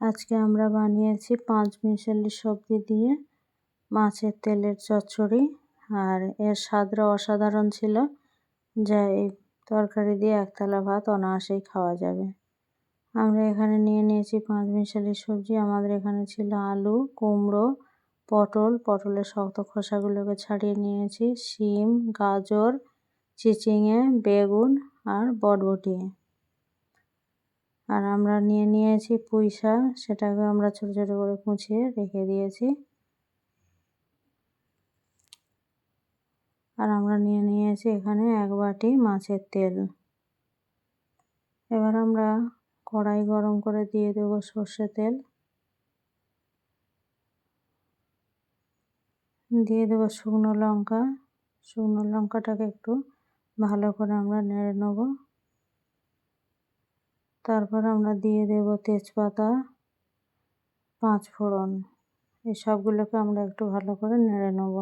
আজকে আমরা বানিয়েছি পাঁচ মিশালি সবজি দিয়ে মাছের তেলের চচ্চড়ি। আর এর স্বাদটা অসাধারণ ছিল। যা এই তরকারি দিয়ে একতলা ভাত অনায়াসেই খাওয়া যাবে। আমরা এখানে নিয়ে নিয়েছি পাঁচ মিশালি সবজি। আমাদের এখানে ছিল আলু, কুমড়ো, পটল। পটলের শক্ত খোসাগুলোকে ছাড়িয়ে নিয়েছি। শিম, গাজর, চিচিঙে, বেগুন আর বটবটি। আর আমরা নিয়ে নিয়েছি পুঁই সেটাকে আমরা ছোটো ছোটো করে কুচিয়ে রেখে দিয়েছি। আর আমরা নিয়ে নিয়েছি এখানে এক বাটি মাছের তেল। এবার আমরা কড়াই গরম করে দিয়ে দেবো সর্ষে তেল। দিয়ে দেবো শুকনো লঙ্কা। শুকনো লঙ্কাটাকে একটু ভালো করে আমরা নেড়ে নেব। তারপর আমরা দিয়ে দেব তেজপাতা, পাঁচ ফোড়ন। এই সবগুলোকে আমরা একটু ভালো করে নেড়ে নেব।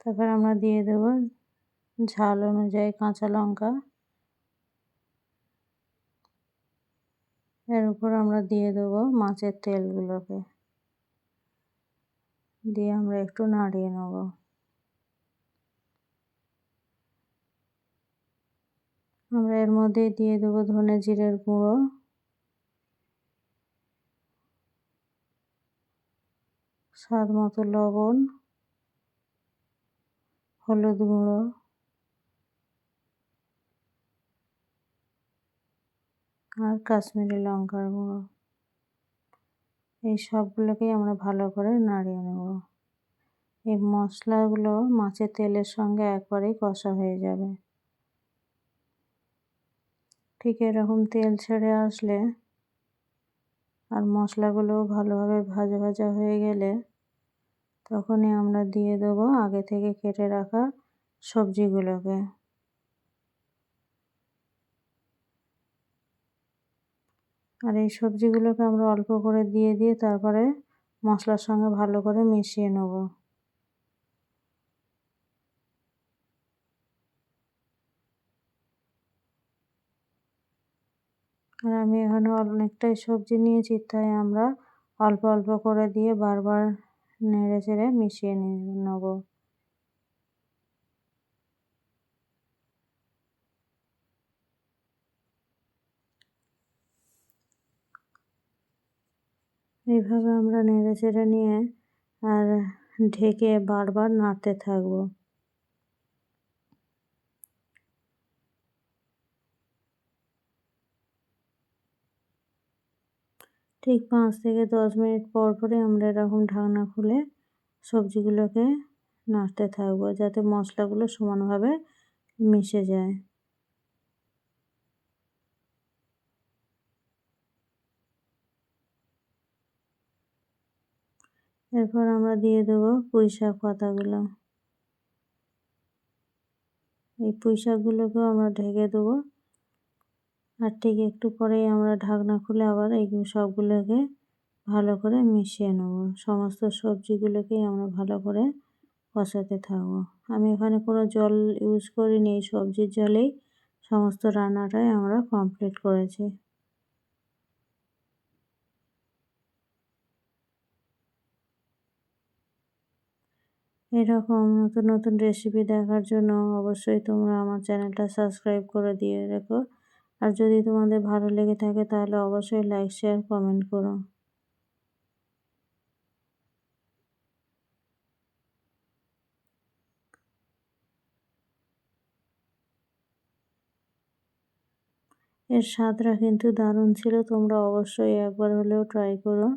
তারপর আমরা দিয়ে দেব ঝাল অনুযায়ী কাঁচা লঙ্কা। এর উপর আমরা দিয়ে দেবো মাছের তেলগুলোকে। দিয়ে আমরা একটু নাড়িয়ে নেব। আমরা এর মধ্যে দিয়ে দেবো ধনে জিরের গুঁড়ো। স্বাদ মতো লবণ, হলুদ গুঁড়ো। আর কাশ্মীরি লঙ্কার গুঁড়ো। এই সবগুলোকেই আমরা ভালো করে নাড়িয়ে নেব। এই মশলাগুলো মাছের তেলের সঙ্গে একবারেই কষা হয়ে যাবে। ঠিক এরকম তেল ছেড়ে আসলে আর মশলাগুলো ভালোভাবে ভাজা ভাজা হয়ে গেলে তখনই আমরা দিয়ে দেবো আগে থেকে কেটে রাখা সবজিগুলোকে। আর এই সবজিগুলোকে আমরা অল্প করে দিয়ে দিয়ে তারপরে মশলার সঙ্গে ভালো করে মিশিয়ে নেব। আর আমি এখানে অনেকটাই সবজি নিয়েছি, তাই আমরা অল্প অল্প করে দিয়ে বারবার নেড়ে চেড়ে মিশিয়ে নেব। এইভাবে আমরা নেড়ে চেড়ে নিয়ে আর ঢেকে বারবার নাড়তে থাকব। ঠিক পাঁচ থেকে দশ মিনিট পর পরে আমরা এরকম ঢাকনা খুলে সবজিগুলোকে নাড়তে থাকব, যাতে মশলাগুলো সমানভাবে মিশে যায়। এরপর আমরা দিয়ে দেবো পুঁই শাক পাতাগুলো। এই পুঁই শাকগুলোকেও আমরা ঢেকে দেবো। আর ঠিক একটু পরেই আমরা ঢাকনা খুলে আবার এই সবগুলোকে ভালো করে মিশিয়ে নেব। সমস্ত সবজিগুলোকেই আমরা ভালো করে কষাতে থাকব। আমি এখানে কোনো জল ইউজ করিনি, এই সবজির জলেই সমস্ত রান্নাটাই আমরা কমপ্লিট করেছি। এরকম নতুন নতুন রেসিপি দেখার জন্য অবশ্যই তোমরা আমার চ্যানেলটা সাবস্ক্রাইব করে দিয়ে রেখো। আর যদি তোমাদের ভালো লেগে থাকে তাহলে অবশ্যই লাইক শেয়ার কমেন্ট করো। এর স্বাদটা কিন্তু দারুণ ছিল, তোমরা অবশ্যই একবার হলেও ট্রাই করো।